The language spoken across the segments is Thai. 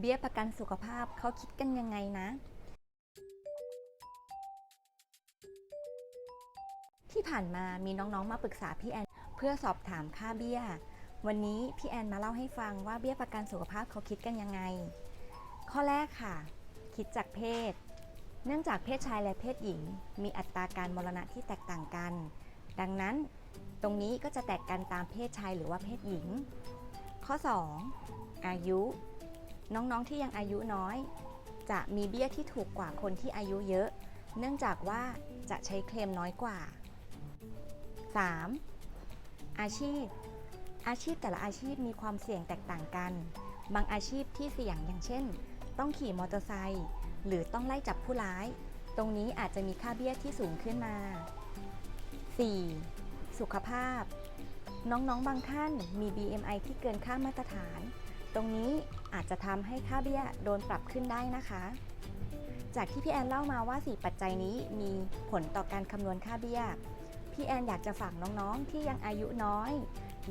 เบี้ยประกันสุขภาพเขาคิดกันยังไงนะ ที่ผ่านมามีน้องๆมาปรึกษาพี่แอน เพื่อสอบถามค่าเบี้ย วันนี้พี่แอนมาเล่าให้ฟังว่าเบี้ยประกันสุขภาพเขาคิดกันยังไง ข้อแรกค่ะ คิดจากเพศ เนื่องจากเพศชายและเพศหญิง มีอัตราการมรณะที่แตกต่างกัน ดังนั้นตรงนี้ก็จะแตกกันตามเพศชายหรือว่าเพศหญิง ข้อ 2 อายุ น้องๆที่ยังอายุน้อย จะมีเบี้ยที่ถูกกว่าคนที่อายุเยอะ เนื่องจากว่าจะใช้เคลมน้อยกว่า 3. อาชีพ อาชีพแต่ละอาชีพมีความเสี่ยงแตกต่างกัน บางอาชีพที่เสี่ยงอย่างเช่น ต้องขี่มอเตอร์ไซค์หรือต้องไล่จับผู้ร้าย ตรงนี้อาจจะมีค่าเบี้ยที่สูงขึ้นมา 4. สุขภาพ น้องๆบางท่านมี BMI ที่เกินค่ามาตรฐาน รงนี้อาจจะทำให้ค่าเบี้ยโดนปรับขึ้นได้นะคะ จากที่พี่แอนเล่ามาว่า 4 ปัจจัยนี้มีผลต่อการคำนวณค่าเบี้ย พี่แอนอยากจะฝากน้องๆ ที่ยังอายุน้อย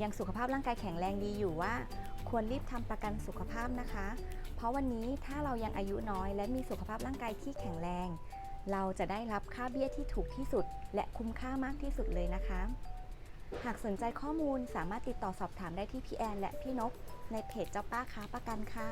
ยังสุขภาพร่างกายแข็งแรงดีอยู่ว่า ควรรีบทำประกันสุขภาพนะคะ เพราะวันนี้ถ้าเรายังอายุน้อยและมีสุขภาพร่างกายที่แข็งแรง เราจะได้รับค่าเบี้ยที่ถูกที่สุด และคุ้มค่ามากที่สุดเลยนะคะ หากสนใจข้อมูลสามารถติดต่อสอบถามได้ที่พี่แอนและพี่นก ในเพจเจ้าป้าค้าประกันค่ะ